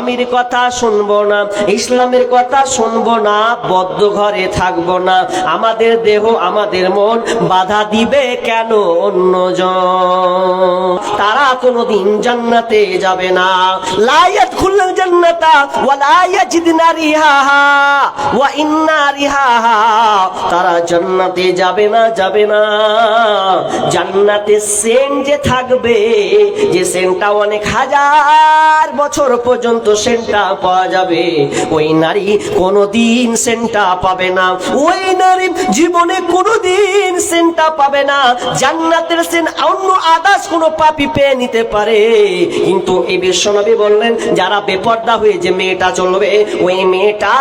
আমির কথা শুনব না, ইসলামের কথা শুনব না, বদ্ধ ঘরে থাকব না। আমাদের দেহ, আমাদের মন বাধা দিবে কেন অন্যজন? তারা কোনোদিন জান্নাতে যাবে না। লায়াত খুলল জান্নাতা ওয়ালা ইয়াজিদনা রিহাহা ওয়া ইন্না রিহাহা। তারা জান্নাতে যাবে না যাবে না। জান্নাতে সেন্ট যে থাকবে, যে সেন্টটা অনেক হাজার বছর পর্যন্ত সেন্টটা পাওয়া যাবে? ওই নারী কোনোদিন সেন্টটা পাবে না। ওই নারী জীবনে কোনোদিন সেন্টটা পাবে না। জান্নাতের সেন অন্য আদার্স কোনো পাপি পেয়ে নিতে পারে। কিন্তু এই বিশ্বনবী বললেন, যারা বেপর্দা হয়ে যে মেয়েটা চলবে, ওই মেয়েটা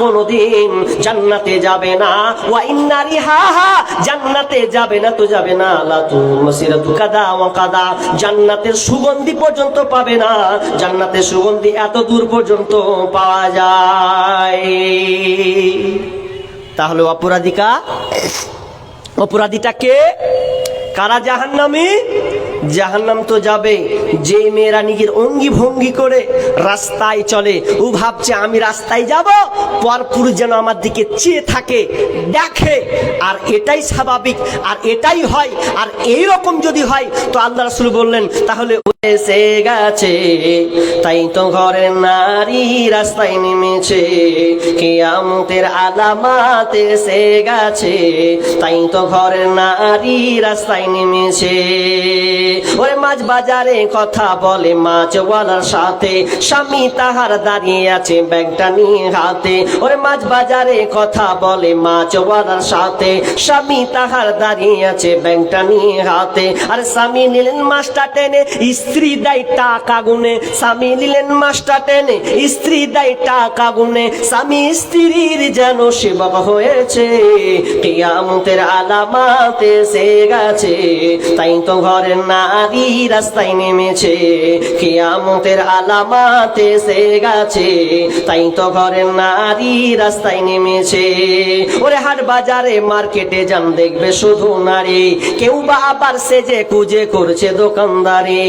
কোনোদিন জান্নাতে যাবে না। ওয়াই নারী হা হা জান্নাতে যাবে না তো যাবে না। আল্লাহ তু মসিরাতু কাদা ওয়া কাদা, জান্নাতের সুগন্ধি পর্যন্ত পাবে না। জান্নাতের সুগন্ধি এত দূর পর্যন্ত পাওয়া যায়। তাহলে অপরাধিকা অপরাধীটাকে কারা জাহান্নামী? জাহান্নাম তো যাবে যে মেয়েরা নিজের অঙ্গি ভঙ্গি করে রাস্তায় চলে। ও ভাবছে, আমি রাস্তায় যাব, পরপুর যেন আমার দিকে চেয়ে থাকে, দেখে। আর এটাই স্বাভাবিক, আর এটাই হয়, আর এই রকম যদি হয়, তো আল্লাহ রসুল বললেন, তাহলে এসে গেছে, তাই তো ঘরের নারী রাস্তায় নেমেছে। কেয়ামতের আলামাত এসে গেছে, তাই তো ঘরের নারী রাস্তায় নেমেছে। ওরে মাছ বাজারে কথা বলে মাছওয়ালার সাথে, স্বামী তাহার দাঁড়িয়ে আছে ব্যাগটা নিয়ে হাতে। ওরে মাছ বাজারে কথা বলে মাছওয়ালার সাথে, স্বামী তাহার দাঁড়িয়ে আছে ব্যাগটা নিয়ে হাতে। আর স্বামী নিলেন মাছটা টেনে স্ত্রী দেয় টাকা গুনে স্বামী নিলেন মাছটা টেনে। স্ত্রী দেয় টাকা গুনে স্বামী স্ত্রীর যেন সেবক হয়েছে। কিয়ামতের আলামাতে সে গেছে, তাই তো ঘরের নারী রাস্তায় নেমেছে। কিয়ামতের আলামাতে সে গেছে, তাই তো ঘরের নারী রাস্তায় নেমেছে। ওরে হাট বাজারে, মার্কেটে যান, দেখবে শুধু নারী। কেউ বা আবার সেজে কুজে করছে দোকানদারি।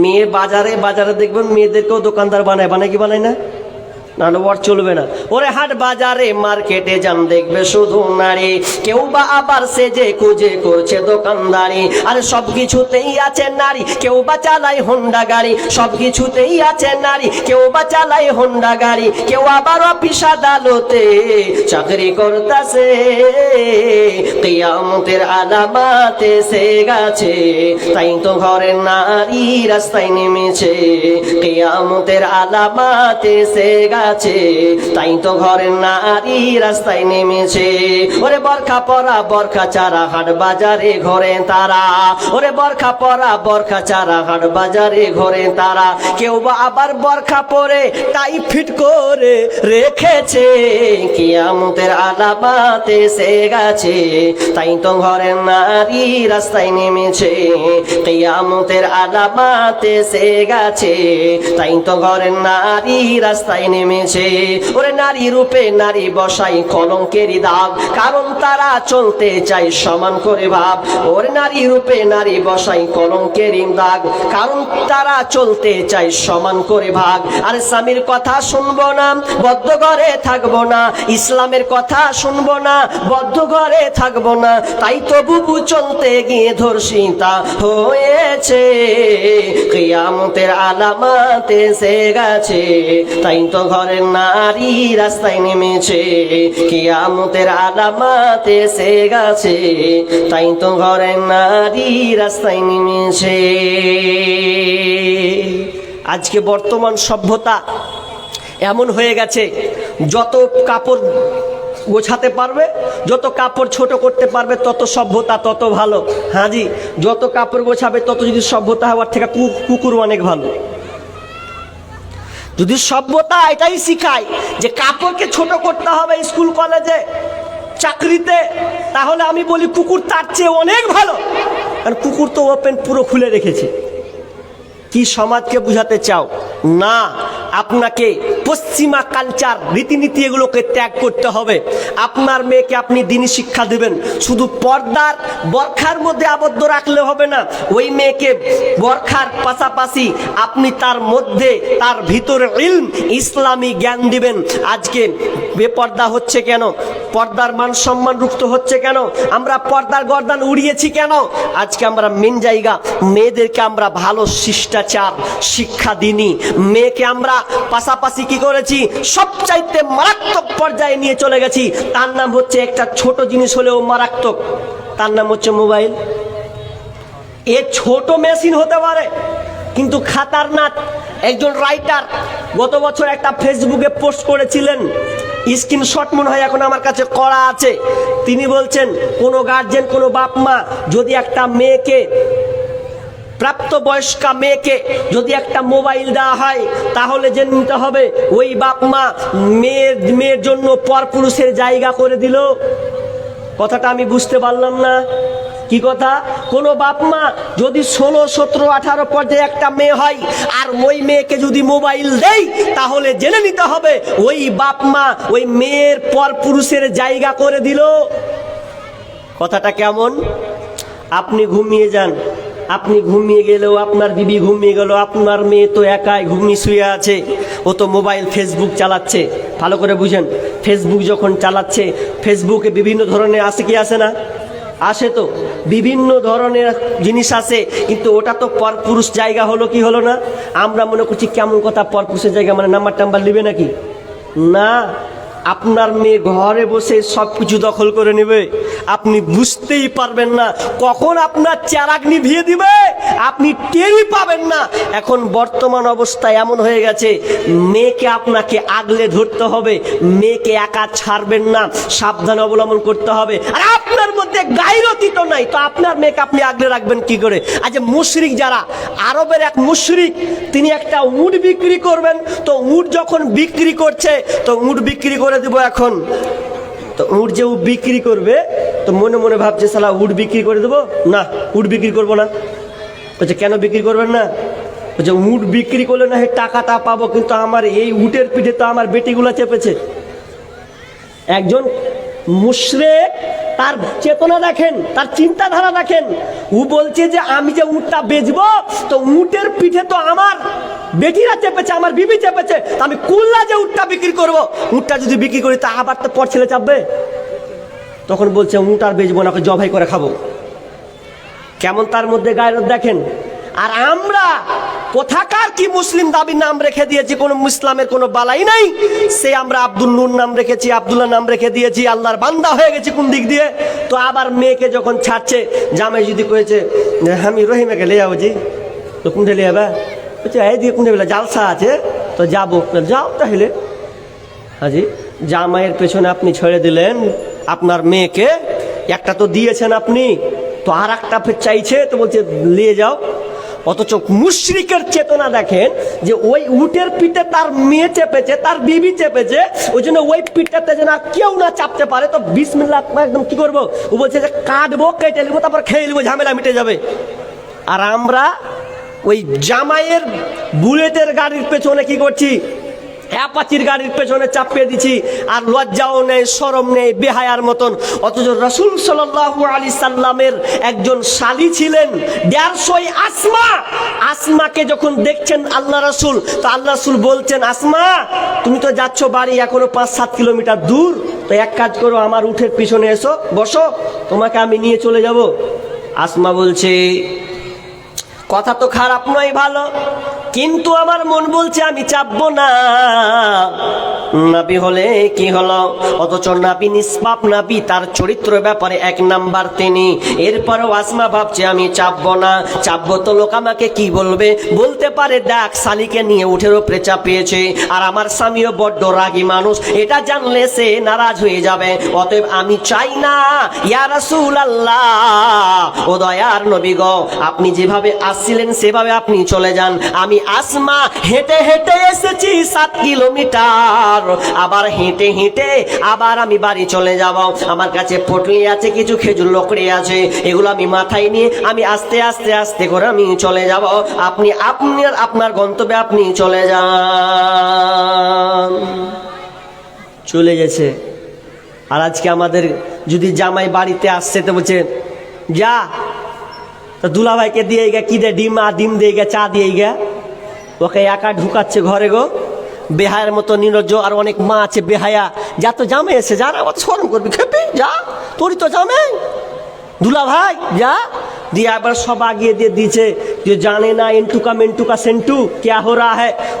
মেয়ে বাজারে বাজারে দেখবেন মেয়েদেরকেও দোকানদার বানায়। বানায় কি বানায় না? ওর চলবে না। ওরে হাট বাজারে মার্কেটে যান, দেখবে শুধু নারী। কেউ বা আবার সেজে কুজে করছে দোকানদারি। আর সব কিছুতেই আছে নারী, কেউ বা চালায় হোন্ডা গাড়ি। সব কিছুতেই আছে নারী, কেউ বা চালায় হোন্ডা গাড়ি। কেউ আবার অফিস আদালতে চাকরি করতেছে। কিয়ামতের আলামাতে সে গেছে। তাই তো ঘরের নারী রাস্তায় নেমেছে। কিয়ামতের আলামাতে সে গেছে। তাই তো ঘরের নারী রাস্তায় নেমেছে। ওরে বরখা পরা, বরখা চারা হাট বাজারে ঘরে তারা। ওরে বরখা পরা, বরখা চারা হাট বাজারে ঘরে তারা। কেউ বা আবার বরখা পরে টাই ফিট করে রেখেছে। কিয়ামতের আলামাতে সে গেছে। তাই তো ঘরের নারী রাস্তায় নেমেছে। কিয়ামতের আলামাতে সে গেছে। তাই তো ঘরের নারী রাস্তায় নেমেছে ওরে নারী রূপে নারী বসাই কলঙ্কেরই দাগ, কারণ তারা চলতে চাই সমান করে ভাব। ওরে নারী রূপে নারী বসাই কলঙ্কেরই দাগ, কারণ তারা চলতে চাই সমান করে ভাগ। আর স্বামীর কথা শুনব না, বদ্ধ ঘরে থাকব না। ইসলামের কথা শুনব না, বদ্ধ ঘরে থাকব না। তাই তো বুবু চলতে গিয়ে ধর্ষিতা হয়েছে। কিয়ামতের আলামাতে সে গেছে, তাই তো ঘরের নারী রাস্তায় নেমেছে, কিয়ামতের আলামাতে সে গেছে, তাই তো ঘরের নারী রাস্তায় নেমেছে। আজকে বর্তমান সভ্যতা এমন হয়ে গেছে, যত কাপড় গোছাতে পারবে, যত কাপড় ছোট করতে পারবে, তত সভ্যতা তত ভালো। হ্যাঁ জি, যত কাপড় গোছাবে, তত যদি সভ্যতা হওয়ার থেকে কু- কুকুর অনেক ভালো। যদি সভ্যতা এটাই শিখায় যে কাপড়কে ছোট করতে হবে স্কুল, কলেজে, চাকরিতে, তাহলে আমি বলি কুকুর তার চেয়ে অনেক ভালো। কারণ কুকুর তো ওপেন পুরো খুলে রেখেছে। কি সমাজকে বুঝাতে চাও? না আপনাকে পশ্চিমা কালচার রীতিনীতি এগুলোকে ত্যাগ করতে হবে। আপনার মেয়েকে আপনি দিনই শিক্ষা দেবেন। শুধু পর্দার বরখার মধ্যে আবদ্ধ রাখলে হবে না, ওই মেয়েকে বরখার পাশাপাশি আপনি তার মধ্যে তার ভিতরে ইলম, ইসলামী জ্ঞান দিবেন। আজকে বেপর্দা হচ্ছে কেন? পর্দার মান সম্মান রুক্ত হচ্ছে কেন? আমরা পর্দার গর্দান উড়িয়েছি কেন? আজকে আমরা মেন জায়গা, মেয়েদেরকে আমরা ভালো শিষ্টাচার, শিক্ষা দিনি মেয়েকে আমরা পাশাপাশি কি করেছি? সবচাইতে মারাত্মক পর্যায়ে নিয়ে চলে গেছি। তার নাম হচ্ছে একটা ছোট জিনিস হলেও মারাত্মক। তার নাম হচ্ছে মোবাইল। এ ছোট মেশিন হতে পারে, কিন্তু খাতারনাক। একজন রাইটার গত বছর একটা ফেসবুকে পোস্ট করেছিলেন। স্ক্রিনশট মনে হয় এখন আমার কাছে করা আছে। তিনি বলছেন, কোনো গার্জেন, কোনো বাপ মা যদি একটা মেয়েকে প্রাপ্তবয়স্কা মেয়েকে যদি একটা মোবাইল দেওয়া হয়, তাহলে জেনে নিতে হবে ওই বাপ মা মেয়ের মেয়ের জন্য পরপুরুষের জায়গা করে দিল। কথাটা আমি বুঝতে পারলাম না। কি কথা? কোনো বাপ মা যদি ষোলো, সতেরো, আঠারো পর্যায়ে একটা মেয়ে হয়, আর ওই মেয়েকে যদি মোবাইল দেয় তাহলে জেনে নিতে হবে ওই বাপ মা ওই মেয়ের পর পুরুষের জায়গা করে দিল। কথাটা কেমন? আপনি ঘুমিয়ে যান। আপনি ঘুমিয়ে গেলেও আপনার বিবি ঘুমিয়ে গেল, আপনার মেয়ে তো একাই ঘুমিয়ে শুয়ে আছে, ও তো মোবাইল ফেসবুক চালাচ্ছে। ভালো করে বুঝেন ফেসবুক যখন চালাচ্ছে ফেসবুকে বিভিন্ন ধরনের আসে কি আসে না? আসে তো, বিভিন্ন ধরনের জিনিস আসে কিন্তু ওটা তো পরপুরুষ জায়গা হলো কি হলো না? আমরা মনে করছি কেমন কথা পরপুরুষের জায়গা মানে নাম্বার টাম্বার নেবে নাকি? না আপনার মেয়ে ঘরে বসে সব কিছু দখল করে নেবে। আপনি বুঝতেই পারবেন না কখন আপনার চারাক নিভিয়ে দিবে। আপনি টেরই পাবেন না। এখন বর্তমান অবস্থা এমন হয়ে গেছে, মেয়েকে আপনাকে আগলে ধরতে হবে। মেয়েকে একা ছাড়বেন না, সাবধান অবলম্বন করতে হবে। আর আপনার মধ্যে গাইরতি তো নাই। তো আপনার মেয়েকে আপনি আগলে রাখবেন কি করে? আজ মুশরিক যারা, আরবের এক মুশরিক, তিনি একটা উট বিক্রি করবেন। তো উট যখন বিক্রি করছে, তো উট বিক্রি করে দিব এখন। তো উট যে উট বিক্রি করবে, তো মনে মনে ভাবছে সালা উট বিক্রি করে দেবো? না, উট বিক্রি করব না। বলছে, কেন বিক্রি করবেন না? বলছে, উট বিক্রি করলে না টাকা তা পাবো, কিন্তু আমার এই উটের পিঠে তো আমার বেটিগুলো চেপেছে। একজন মুশরেক তার চেতনা দেখেন, তার চিন্তাধারা দেখেন। ও বলছে যে, আমি যে উটটা বেচবো, তো উটের পিঠে তো আমার বেটিরা চেপেছে, আমার বিবি চেপেছে আমি কুল্লা যে উটটা বিক্রি করব? উটটা যদি বিক্রি করি, তা আবার তো পর ছেলে চাপবে? তখন বলছে, উট আর বেচবো না জবাই করে খাব। কেমন তার মধ্যে গায়ের দেখেন? আর আমরা কোথাকার কি মুসলিম দাবি নাম রেখে দিয়েছি, কোনো মুসলামের কোনো বালাই নাই। সে আমরা আব্দুল নূর নাম রেখেছি, আব্দুল্লাহ নাম রেখে দিয়েছি, আল্লাহর বান্দা হয়ে গেছি কোন দিক দিয়ে? তো আবার মেয়েকে যখন ছাড়ছে, জামাই যদি কয়েছে আমি রহিমাকে লে যাব জি। তো কোনটা যাবে বলছে, এই দিয়ে কোনটা বেলা জালসা আছে, তো যাব। যাও তাহলে। হাজি, জামাইয়ের পেছনে আপনি ছেড়ে দিলেন আপনার মেয়েকে। একটা তো দিয়েছেন আপনি, তো আর একটা চাইছে, তো বলছে নিয়ে যাও। অথচ মুশরিকের চেতনা দেখেন যে ওই উটের পিঠে তার মেয়ে চেপেছে, তার বিবি চেপেছে, ওই জন্য ওই পিঠটাতে যেন কেউ না চাপতে পারে। তো মিনিট একদম কি করব? ও বলছে যে কাটবো, কেটে নেব, তারপর খেয়ে নেব, ঝামেলা মিটে যাবে। আর আমরা ওই জামাইয়ের বুলেটের গাড়ির পেছনে কি করছি? অ্যাপাচির গাড়ির পেছনে চাপিয়ে দিছি, আর লজ্জাও নেই, সরম নেই, বেহায়ার মতন। অথচ রসুল সাল্লাল্লাহু আলী সাল্লামের একজন শালি ছিলেন, দেড়শোই আসমা। আসমাকে যখন দেখছেন আল্লাহ রসুল, তো আল্লাহ রসুল বলছেন, আসমা, তুমি তো যাচ্ছ বাড়ি এখনও পাঁচ সাত কিলোমিটার দূর, তো এক কাজ করো, আমার উঠের পিছনে এসো, বসো, তোমাকে আমি নিয়ে চলে যাব। আসমা বলছে, কথা তো খারাপ নয়, ভালো। কিন্তু আমার মন বলছে আমি চাপবো না। নাবি হলে কি হলো? অথচ নাবি নিষ্পাপ নাবি, তার চরিত্র ব্যাপারে এক নাম্বার তিনি। এরপরেও আসমা ভাবছে, আমি চাপবো না। চাপবো তো লোক আমাকে কি বলবে? বলতে পারে, দেখ, শালিকে নিয়ে উঠের ওপরে চাপিয়েছে আর আমার স্বামীও বড্ড রাগী মানুষ। এটা জানলে সে নারাজ হয়ে যাবে। অতএব আমি চাই না, ইয়া রাসূল আল্লাহ ও দয়ার নবী গো, আপনি যেভাবে আসছিলেন, সেভাবে আপনি চলে যান। আমি আসমা হেঁটে হেঁটে এসেছি সাত কিলোমিটার। পর আবার হেঁটে হেঁটে আবার আমি বাড়ি চলে যাব। আমার কাছে পটলি আছে, কিছু খেজুর লকড়ি আছে, এগুলো আমি মাথায় নিয়ে আমি আস্তে আস্তে আস্তে করে আমি চলে যাব। আপনি আপনার আপনার গন্তব্যে আপনি চলে যান। চলে গেছে। আর আজকে আমাদের যদি জামাই বাড়িতে আসছে তো বলছে, যা, তো দুলাভাইকে দিয়ে গে কি দে, ডিম আর ডিম দিয়ে গে চা দিয়ে গে ওকে একা ঢুকাচ্ছে ঘরে গো। বেহায়ের মতো নিরজ্জ আর অনেক মা আছে বেহায়া। যা তো জামে এসে যা না আমার শরম করবি, খেপি যা, তোরই তো জামে। দুলা ভাই যা। দিয়ে আবার সব আগিয়ে দিয়ে দিয়েছে যে জানে না এন্টুকা মেন্টুকা সেন্টু, ক্যা হো রা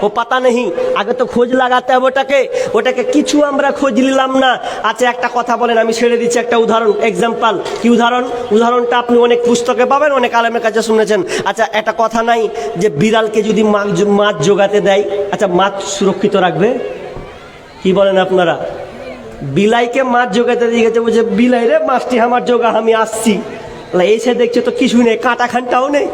ও পাতা নেই আগে তো খোঁজ লাগাতে হবে ওটাকে। ওটাকে কিছু আমরা খোঁজ নিলাম না। আচ্ছা একটা কথা বলেন, আমি ছেড়ে দিচ্ছি একটা উদাহরণ এক্সাম্পল কি উদাহরণ? উদাহরণটা আপনি অনেক পুস্তকে পাবেন, অনেক আলেমের কাছে শুনেছেন। আচ্ছা একটা কথা নাই যে বিড়ালকে যদি মাছ মাছ জোগাতে দেয় আচ্ছা মাছ সুরক্ষিত রাখবে? কি বলেন আপনারা? বিলাইকে মাছ জোগাতে দিয়ে গেছে, বলছে, বিলাই রে, মাছটি আমার জোগা আমি আসছি। এসে দেখছে তো কিছু নেই কাঁটা খানটাও নেই।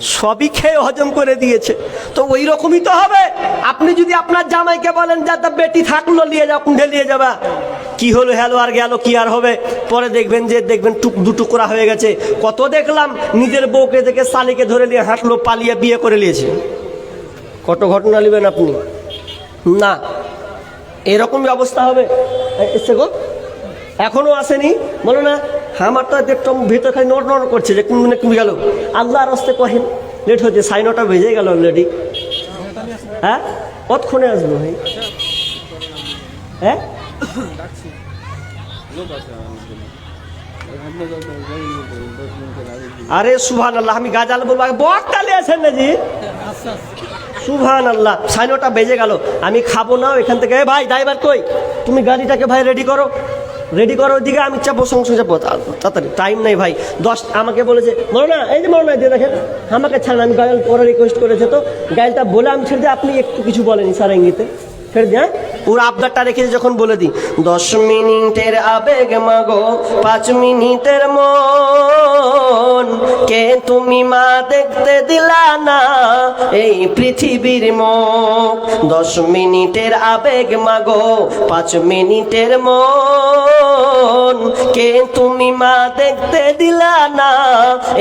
সবই খেয়ে হজম করে দিয়েছে। তো ওই রকমই তো হবে। আপনি যদি আপনার জামাইকে বলেন যা, তা বেটি থাকল, নিয়ে যাও কুণ্ঠে নিয়ে যাবা। কি হলো, হ্যালো, আর গেল, কি আর হবে? পরে দেখবেন যে, দেখবেন টুক দু টুকরা হয়ে গেছে। কত দেখলাম, নিজের বউকে দেখে শালিকে ধরে নিয়ে হাঁটলো, পালিয়ে বিয়ে করে নিয়েছে। কত ঘটনা নেবেন আপনি? না। এরকমই অবস্থা হবে। এসে গো। এখনও আসেনি? বলো না আমার তো একটু ভেতর খালি নড় নড় করছে, যে মিনিট কমে গেল। আল্লাহর রাস্তে কহেন, লেট হচ্ছে সাড়ে নটা বেজে গেল অলরেডি হ্যাঁ? কতক্ষণে আসব ভাই? হ্যাঁ? আরে সুভান আল্লাহ আমি গাজাল বলব, আগে বকটালে আছেন না জি সুভান আল্লাহ সাড়ে নটা বেজে গেল। আমি খাব না, এখান থেকে, "এ ভাই ড্রাইভার কই? তুমি গাড়িটাকে ভাই রেডি করো। রেডি করার দিকে আমি চাপো সঙ্গে সঙ্গে চাপো তাড়াতাড়ি টাইম নেই ভাই। দশ আমাকে বলেছে মনে না এই যে মনে না দিয়ে দেখেন, আমাকে ছাড়েন, আমি গায়ল ওরা রিকোয়েস্ট করেছে তো। গায়লটা বলে আমি ছেড়ে দিই, আপনি একটু কিছু বলেনি স্যার ইঙ্গিতে ছেড়ে দিই হ্যাঁ? ওর আবদারটা রেখেছে যখন বলে দিই, দশ মিনিটের আবেগ মাগো, পাঁচ মিনিটের মন, কে তুমি মা দেখতে দিলা না এই পৃথিবীর মুখ? দশ মিনিটের আবেগ মাগো, পাঁচ মিনিটের মন, কে তুমি মা দেখতে দিলা না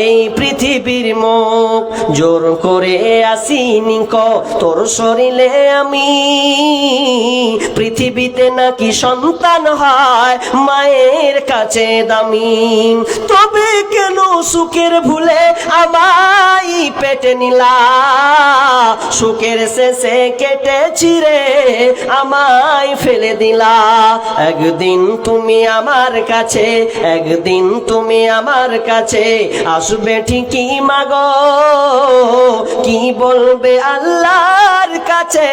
এই পৃথিবীর মুখ? জোর করে আসিনি ক তোর শরীরে আমি পৃথিবীতে নাকি সন্তান হয়? মায়ের কাছে দামি। তবে কেন সুখের ভুলে আমায় পেটে নিলা? সুখের শেষে কেটে ছিঁড়ে আমায় ফেলে দিলা। একদিন তুমি আমার কাছে, একদিন তুমি আমার কাছে আসবে ঠিকই মাগো। কি বলবে আল্লাহর কাছে?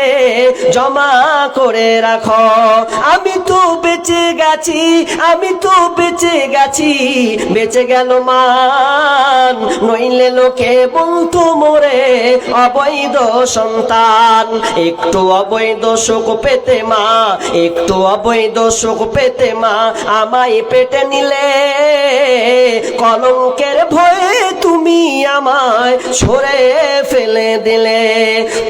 জমা করে রাখো। আমি তো বেঁচে গেছি, আমি তো বেঁচে গেছি। বেঁচে গেল মান, নইলে লোকে বলতো মোরে। অবৈধ সন্তান, একটু অবৈধ সুখ পেতে মা, একটু অবৈধ সুখ পেতে মা। আমায় পেটে নিলে কলঙ্কের ভয়ে তুমি আমায় ছড়ে ফেলে দিলে।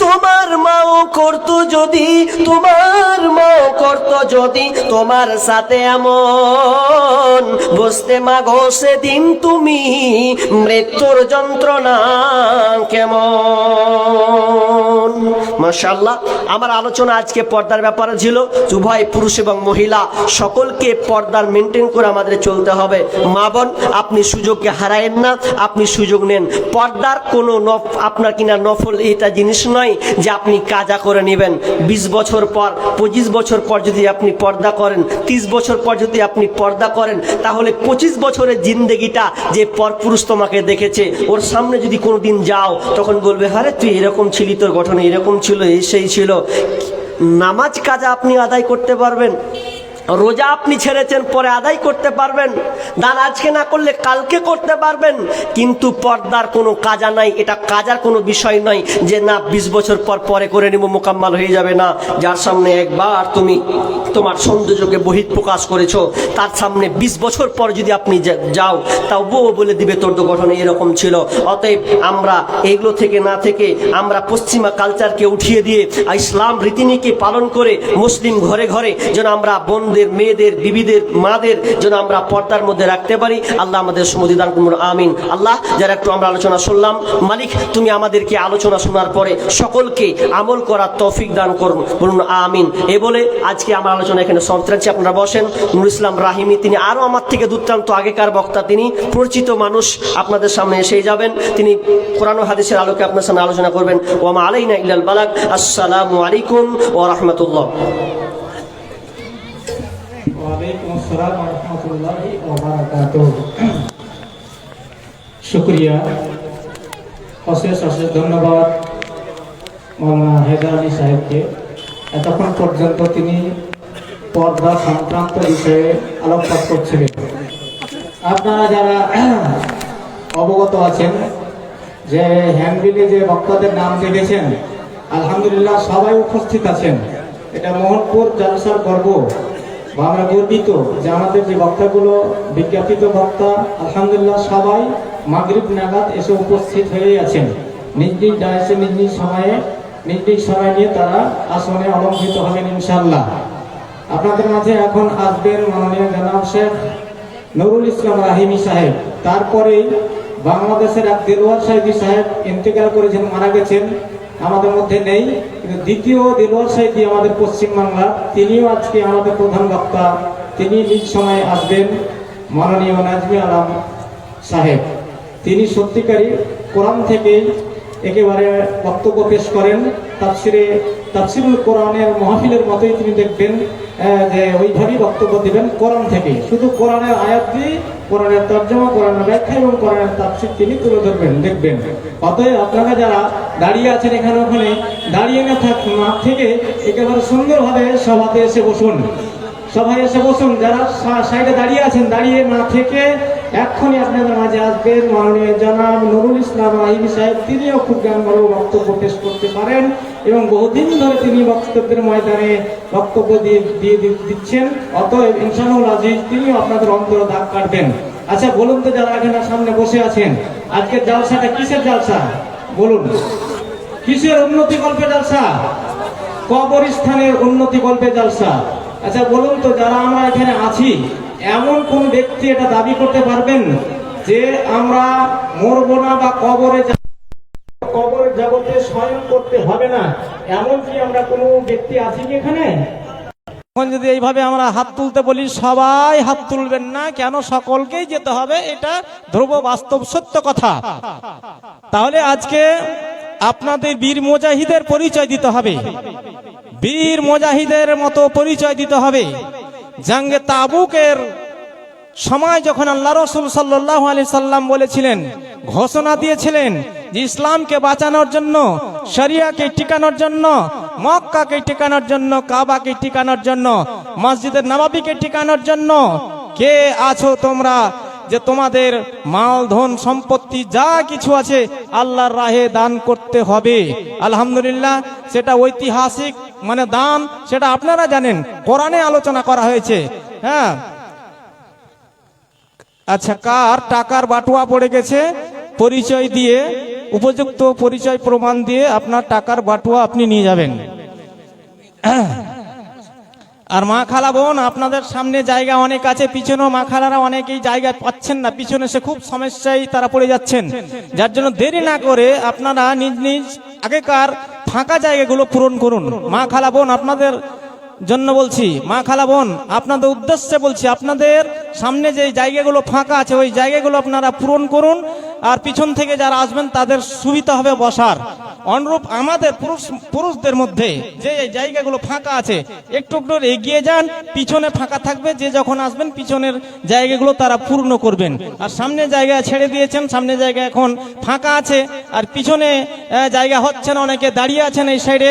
তোমার মাও করতো যদি তোমার মাও করতো যদি তোমার সাথে এমন, বসতে মাগো সেদিন তুমি মৃত্যুর যন্ত্রণা কেমন? মাশাল্লাহ আমার আলোচনা আজকে পর্দার ব্যাপারে ছিল। উভয় পুরুষ এবং মহিলা, সকলকে পর্দার মেনটেন করে আমাদের চলতে হবে। মা বোন, আপনি সুযোগকে হারায়েন না, আপনি সুযোগ নেন। পর্দার কোনো নফ, আপনার কিনা নফল এটা জিনিস নয় যে আপনি কাজা করে নেবেন। বিশ বছর পর পঁচিশ বছর পর যদি আপনি পর্দা করেন, তিরিশ বছর পর যদি আপনি পর্দা করেন, তাহলে পঁচিশ বছরের জিন্দেগিটা যে পরপুরুষ তোমাকে দেখেছে, ওর সামনে যদি কোনো দিন যাও, তখন বলবে হারে তুই এরকম ছিলি, তোর গঠনে এরকম ছিল, এই সেই ছিল। নামাজ কাজা আপনি আদায় করতে পারবেন। রোজা আপনি ছেড়েছেন, পরে আদায় করতে পারবেন। দান আজকে না করলে কালকে করতে পারবেন। কিন্তু পর্দার কোনো কাজা নাই, এটা কাজার কোনো বিষয় নয় যে না, বিশ বছর পর পরে করে নিব, মোকাম্মাল হয়ে যাবে না। যার সামনে একবার তুমি তোমার সৌন্দর্যকে বহিত প্রকাশ করেছ, তার সামনে বিশ বছর পর যদি আপনি যাও তাও বউ বলে দিবে, তোর তো গঠন এরকম ছিল। অতএব আমরা এগুলো থেকে না থেকে আমরা পশ্চিমা কালচারকে উঠিয়ে দিয়ে, ইসলাম রীতিনীতি পালন করে, মুসলিম ঘরে ঘরে যেন আমরা বোনদের, মেয়েদের, বিবিদের, মাদের যেন আমরা পর্দার মধ্যে রাখতে পারি। আল্লাহ আমাদের সুমতি দান করুন, আমিন। আল্লাহ, যারা একটু আমরা আলোচনা শুনলাম, মালিক, তুমি আমাদেরকে আলোচনা শোনার পরে সকলকে আমল করার তৌফিক দান করুন। বলুন, আমিন। এ বলে আজকে আমার আলোচনা এখানে সমাপ্ত রাখছি। আপনারা বসেন। নুর ইসলাম রাহিমি, তিনি আরও আমার থেকে দুর্দান্ত আগেকার বক্তা। তিনি পরিচিত মানুষ, আপনাদের সামনে এসে যাবেন। তিনি কোরআন হাদিসের আলোকে আপনার সামনে আলোচনা করবেন। ওয়ামা আলাইনা ইল্লাল বালাক আসসালামু আলাইকুম ও রাহমাতুল্লাহ। এতক্ষণ পর্যন্ত তিনি পর্দা সংক্রান্ত বিষয়ে আলোকপাত করছিলেন আপনারা যারা অবগত আছেন যে হ্যান্ডবিলে যে বক্তাদের নাম দেখেছেন আলহামদুলিল্লাহ সবাই উপস্থিত আছেন। এটা মোহনপুর জালসার গর্ব। আমরা গর্বিত যে আমাদের যে বক্তাগুলো, বিজ্ঞাপিত বক্তা, আলহামদুলিল্লাহ সবাই মাগরিব নাগাদ এসে উপস্থিত হয়ে আছেন। নিজ নিজ ডায়েসে, নিজ নিজ সময়ে, নিজ নিজ সময় নিয়ে তারা আসনে অলঙ্কৃত হবেন ইনশাল্লাহ আপনাদের মাঝে এখন আসবেন মাননীয় জনাব শেখ নুরুল ইসলাম রাহিমি সাহেব। তারপরেই বাংলাদেশের এক দেলোয়ার সাহেবী সাহেব ইন্তেকাল করেছেন মারা গেছেন। আমাদের মধ্যে নেই, কিন্তু দ্বিতীয় কি আমাদের পশ্চিমবাংলা। তিনিও আজকে আমাদের প্রধান বক্তা। তিনি নিজ সময়ে আসবেন মাননীয় নাজমি আলম সাহেব। তিনি সত্যিকারী কোরআন থেকেই একেবারে বক্তব্য পেশ করেন। তাফসিরে তাফসিরুল কোরআনের মহাফিলের মতোই তিনি দেখবেন যে ওইভাবেই বক্তব্য দেবেন কোরআন থেকে। শুধু কোরআনের আয়াত দিয়ে কোরআনের তর্জমা, কোরআনের ব্যাখ্যা এবং কোরআনের তাফসির তিনি তুলে ধরবেন, দেখবেন। অতএব আপনারা যারা দাঁড়িয়ে আছেন এখানে ওখানে, দাঁড়িয়ে না থাক, না থেকে একেবারে সুন্দরভাবে সভাতে এসে বসুন। সবাই এসে বসুন, যারা সাইডে দাঁড়িয়ে আছেন, দাঁড়িয়ে না থেকে এক্ষুনি আপনাদের মাঝে আসবেন। মাননীয় জনাব নুরুল ইসলাম আহিবি সাহেব, তিনিও খুব জ্ঞানবড় বক্তব্য পেশ করতে পারেন। এবং বহুদিন ধরে তিনি বক্তব্যের ময়দানে বক্তব্য দিয়ে দিয়ে দিচ্ছেন। অতএব ইনশাআল্লাহ আজিজ, তিনিও আপনাদের অন্তর দাগ কাটবেন। আচ্ছা বলুন তো যারা এখানে সামনে বসে আছেন আজকের জালসাটা কিসের জালসা? বলুন। কিসের উন্নতি গল্পে জালসা? কবরস্থানের উন্নতি গল্পে জালসা। আচ্ছা বলুন তো যারা আমরা এখানে আছি, এমন কোন ব্যক্তি এটা দাবি করতে পারবেন যে আমরা মরবো না বা কবরে কবরের জগতে স্বয়ং করতে হবে না। এমন কি আমরা কোনো ব্যক্তি আছি কি এখানে? যদি এইভাবে আমরা হাত তুলতে বলি, সবাই হাত তুলবেন না, কেন সকলকেই যেতে হবে? এটা ধ্রুব বাস্তব সত্য কথা। তাহলে আজকে আপনাদের বীর মোজাহিদের পরিচয় দিতে হবে। বীর মোজাহিদের মতো পরিচয় দিতে হবে। জাঙ্গে তাবুকের সময় যখন আল্লাহ রসুল সাল্লাহ আলি সাল্লাম বলেছিলেন, ঘোষণা দিয়েছিলেন যে ইসলামকে বাঁচানোর জন্য, শরিয়াকে টিকানোর জন্য, মক্কাকে টিকানোর জন্য, কাবাকে টিকানোর জন্য, মসজিদের নবাবিকে টিকানোর জন্য, কে আছো তোমরা যে তোমাদের মাল, ধন, সম্পত্তি, যা কিছু আছে আল্লাহর রাহে দান করতে হবে? আলহামদুলিল্লাহ, সেটা ঐতিহাসিক মানে দান, সেটা আপনারা জানেন, কোরআনে আলোচনা করা হয়েছে। হ্যাঁ। আচ্ছা কার টাকার বাটুয়া পড়ে গেছে? পরিচয় দিয়ে উপযুক্ত পরিচয় প্রমাণ দিয়ে আপনার টাকার বাটুয়া আপনি নিয়ে যাবেন। আর মা খালা বোন, আপনাদের সামনে জায়গা অনেক আছে, পিছনেও মা খালারা অনেকেই জায়গা পাচ্ছেন না, পিছনে সে খুব সমস্যায় তারা পড়ে যাচ্ছেন। যার জন্য দেরি না করে আপনারা নিজ নিজ আগেকার ফাঁকা জায়গাগুলো পূরণ করুন। মা খালা বোন, আপনাদের জন্য বলছি, মা খালা বোন, আপনাদের উদ্দেশ্যে বলছি, আপনাদের সামনে যে জায়গাগুলো ফাঁকা আছে, ওই জায়গাগুলো আপনারা পূরণ করুন। আর পিছন থেকে যারা আসবেন, তাদের সুবিধা হবে বসার। অনুরূপ আমাদের পুরুষ পুরুষদের মধ্যে যে জায়গাগুলো ফাঁকা আছে, একটু একটু এগিয়ে যান, পিছনে ফাঁকা থাকবে, যে যখন আসবেন, পিছনের জায়গাগুলো তারা পূর্ণ করবেন। আর সামনে জায়গা ছেড়ে দিয়েছেন, সামনে জায়গা এখন ফাঁকা আছে, আর পিছনে জায়গা হচ্ছে না, অনেকে দাঁড়িয়ে আছেন এই সাইডে।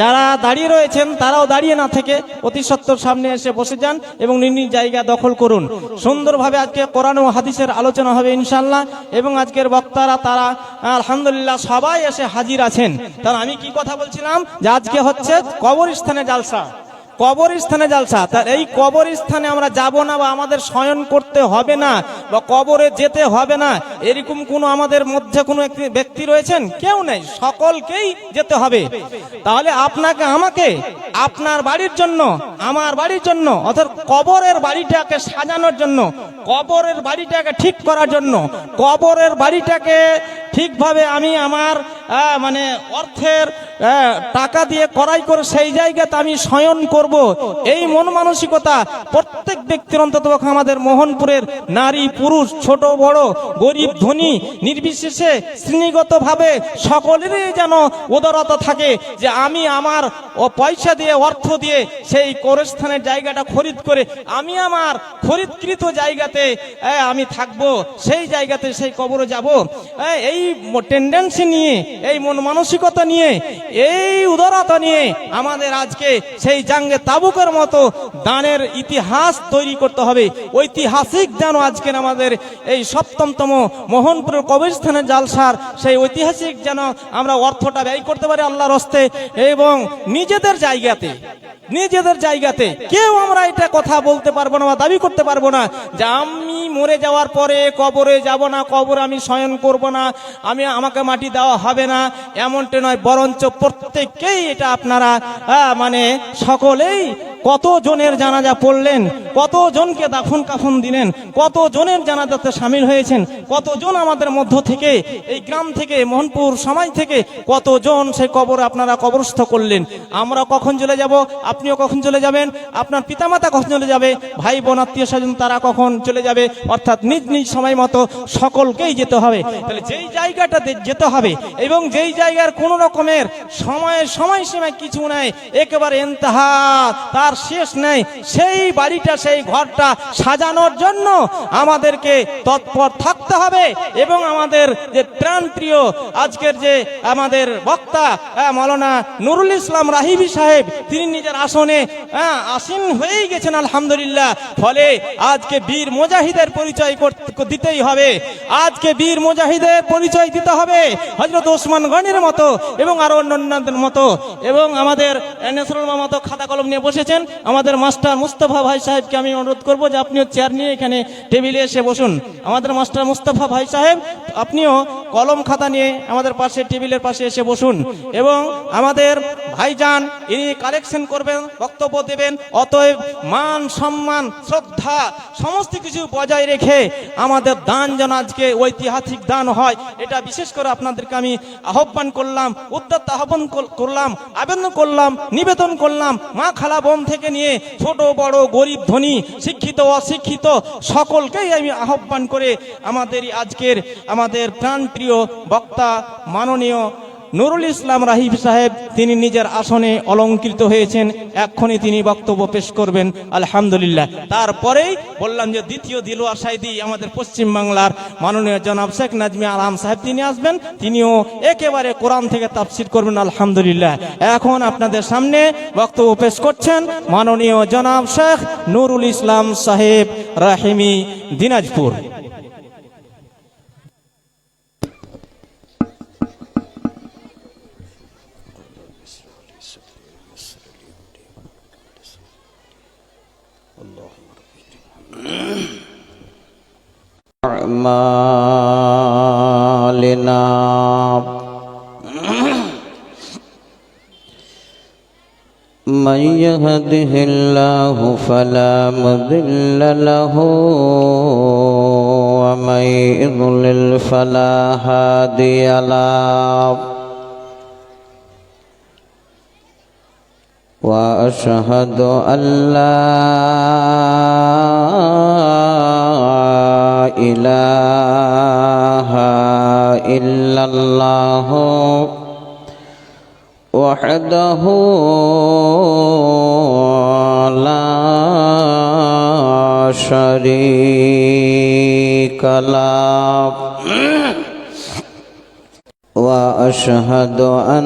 যারা দাঁড়িয়ে রয়েছেন, তারাও দাঁড়িয়ে না থেকে অতি সত্তর সামনে এসে বসে যান এবং নিজ জায়গা দখল করুন। সুন্দরভাবে আজকে কোরআন ও হাদিসের আলোচনা হবে ইনশাল্লাহ এবং আজকের বক্তারা তারা, আলহামদুলিল্লাহ সবাই এসে হাজির আছেন। তাহলে আমি কি কথা বলছিলাম? যে আজকে হচ্ছে কবরস্থানে জালসা। কবরস্থানে জালসা তা এই কবরস্থানে আমরা যাব না বা আমাদের শয়ন করতে হবে না বা কবরে যেতে হবে না। এরকম কোনো আমাদের মধ্যে কোনো একটি ব্যক্তি রয়েছেন? কেউ নেই, সকলকেই যেতে হবে। তাহলে আপনাকে, আমাকে, আপনার বাড়ির জন্য, আমার বাড়ির জন্য, অর্থাৎ কবরের বাড়িটাকে সাজানোর জন্য, কবরের বাড়িটাকে ঠিক করার জন্য, কবরের বাড়িটাকে ঠিকভাবে আমি আমার মানে অর্থের টাকা দিয়ে করাই করে সেই জায়গাতে আমি শয়ন করব। এই মন মানসিকতা প্রত্যেক ব্যক্তির অন্তত আমাদের মোহনপুরের নারী পুরুষ ছোট বড় গরিব ধনী নির্বিশেষে শ্রেণীগতভাবে সকলেরই যেন উদারতা থাকে যে আমি আমার পয়সা দিয়ে অর্থ দিয়ে সেই কোরস্থানের জায়গাটা খরিদ করে আমি আমার খরিদকৃত জায়গাতে আমি থাকব। সেই জায়গাতে সেই কবরে যাব। এ, এই টেন্ডেন্সি নিয়ে, এই মন মানসিকতা নিয়ে, এই উদারতা নিয়ে আমাদের আজকে সেই জাঙ্গে তাবুকের মতো দানের ইতিহাস তৈরি করতে হবে। ঐতিহাসিক যেন আজকের আমাদের এই সপ্তমতম মোহনপুরের কবরস্থানের জালসার সেই ঐতিহাসিক যেন আমরা অর্থটা ব্যয় করতে পারি আল্লাহর হস্তে এবং নিজেদের জায়গাতে নিজেদের জায়গাতে কেউ আমরা এটা কথা বলতে পারব না বা দাবি করতে পারব না যে আমি মরে যাওয়ার পরে কবরে যাব না, কবরে আমি শয়ন করব না। আমি আমাকে মাটি দেওয়া হবে না। এমনটা নয়, বরঞ্চ প্রত্যেককেই এটা আপনারা মানে সকলেই কত জনের জানাজা পড়লেন কত জনকে দাফন কাফন দিলেন কত জনের জানাজাতে সামিল হয়েছেন, কতজন আমাদের মধ্য থেকে, এই গ্রাম থেকে, মোহনপুর সমাজ থেকে, কতজন সেই কবর আপনারা কবরস্থ করলেন? আমরা কখন চলে যাব? আপনিও কখন চলে যাবেন? আপনার পিতামাতা কখন চলে যাবে? ভাই বোন আত্মীয় স্বজন তারা কখন চলে যাবে? অর্থাৎ নিজ নিজ সময় মতো সকলকেই যেতে হবে। তাহলে যেই জায়গাটাতে যেতে হবে। এবং যেই জায়গার কোনো রকমের সময়ের সময়সীমা কিছু নাই, একেবারে এন্তাহা তার শেষ নেই। সেই বাড়িটা, সেই ঘরটা সাজানোর জন্য আমাদেরকে তৎপর থাকতে হবে এবং আমাদের যে প্রাণপ্রিয় আজকের যে আমাদের বক্তা মৌলানা নুরুল ইসলাম রাহিবি সাহেব, তিনি নিজের আসনে আসীন হয়েই গেছেন, আলহামদুলিল্লাহ। ফলে আজকে বীর মুজাহিদের পরিচয় দিতেই হবে। আজকে বীর মুজাহিদের পরিচয় দিতে হবে। হজরত ওসমান গনির মতো এবং আরও অন্যান্যদের মতো। এবং আমাদের মতো খাতা কলম নিয়ে বসেছেন। আমাদের মাস্টার মুস্তফা ভাই সাহেবকে আমি অনুরোধ করব যে আপনিও চেয়ার নিয়ে এখানে টেবিলে এসে বসুন। আমাদের মাস্টার মুস্তফা ভাই সাহেব, আপনিও কলম খাতা নিয়ে আমাদের পাশে, টেবিলের পাশে এসে বসুন। এবং আমাদের ভাইজান, ইনি কালেকশন করবেন, বক্তব্য দেবেন। অতএব মান, সম্মান, শ্রদ্ধা, সমস্ত কিছু বজায় রেখে আমাদের দান যেন আজকে ঐতিহাসিক দান হয়। এটা বিশেষ করে আপনাদেরকে আমি আহ্বান করলাম উদ্যত আহ্বান করলাম, আবেদন করলাম, নিবেদন করলাম, মা খালা বোন থেকে নিয়ে ছোট, বড়, গরিব, ধনী, শিক্ষিত, অশিক্ষিত সকলকেই আমি আহ্বান করে আমাদের আজকের আমাদের প্রাণপ্রিয় বক্তা, মাননীয় নুরুল ইসলাম রাহিব সাহেব, তিনি নিজের আসনে অলঙ্কৃত হয়েছেন। এক্ষুনি তিনি বক্তব্য পেশ করবেন, আলহামদুলিল্লাহ। তারপরেই বললাম যে, দ্বিতীয় দিলওয়ার সাইদি আমাদের পশ্চিম বাংলার মাননীয় জনাব শেখ নাজমি আলম সাহেব, তিনি আসবেন। তিনিও একেবারে কোরআন থেকে তাফসির করবেন, আলহামদুলিল্লাহ। এখন আপনাদের সামনে বক্তব্য পেশ করছেন মাননীয় জনাব শেখ নুরুল ইসলাম সাহেব, রাহিমি দিনাজপুর। أعمالنا من يهده الله فلا مضل له ومن يضلل فلا هادي له واشهد ان لا اله إلا الله وحده لا شريك له واشهد ان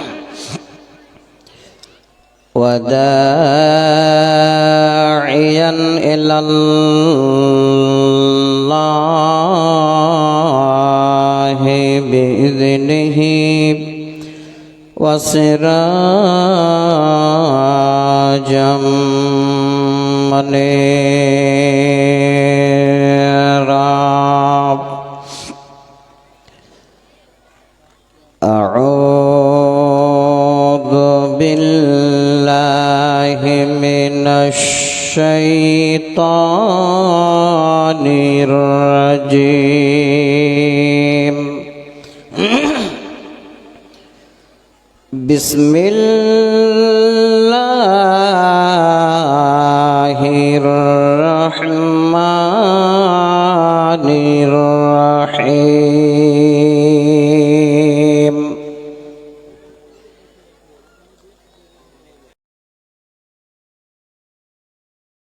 وداعيا إلى الله بإذنه وسراجا منيرا made